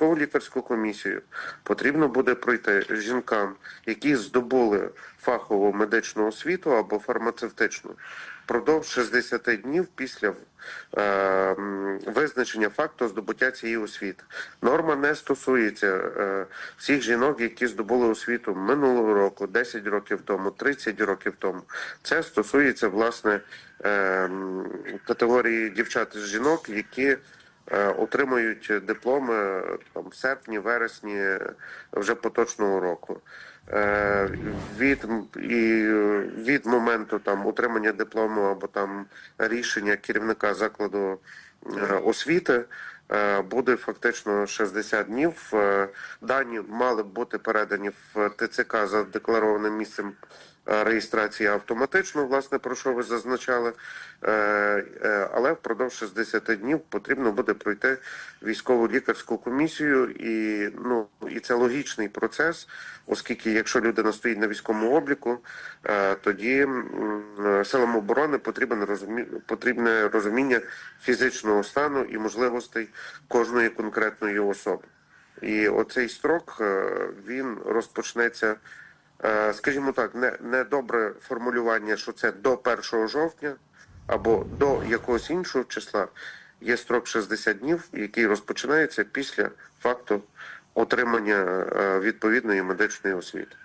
військово лікарську комісію потрібно буде пройти жінкам, які здобули фахову медичну освіту або фармацевтичну впродовж 60 днів після е, визначення факту здобуття цієї освіти. Норма не стосується е, всіх жінок, які здобули освіту минулого року, 10 років тому, 30 років тому. Це стосується власне е, категорії дівчат і жінок, які отримують дипломи е, там в серпні, вересні е, вже поточного року. Е, від і е, від моменту там утримання диплому або там рішення керівника закладу е, освіти е, буде фактично 60 днів. Е, Дані мали б бути передані в ТЦК за декларованим місцем е, реєстрації автоматично, власне, про що ви зазначали. Е, е, Але впродовж 60 днів потрібно буде пройти військову лікарську комісію, і ну і це логічний процес, оскільки якщо людина стоїть на військовому обліку, е, тоді е, силам оборони потрібне розуміння фізичного стану і можливостей кожної конкретної особи. І оцей строк е, він розпочнеться. е, Скажімо так, не, не добре формулювання, що це до 1 жовтня або до якогось іншого числа. Є строк 60 днів, який розпочинається після факту отримання е, відповідної медичної освіти.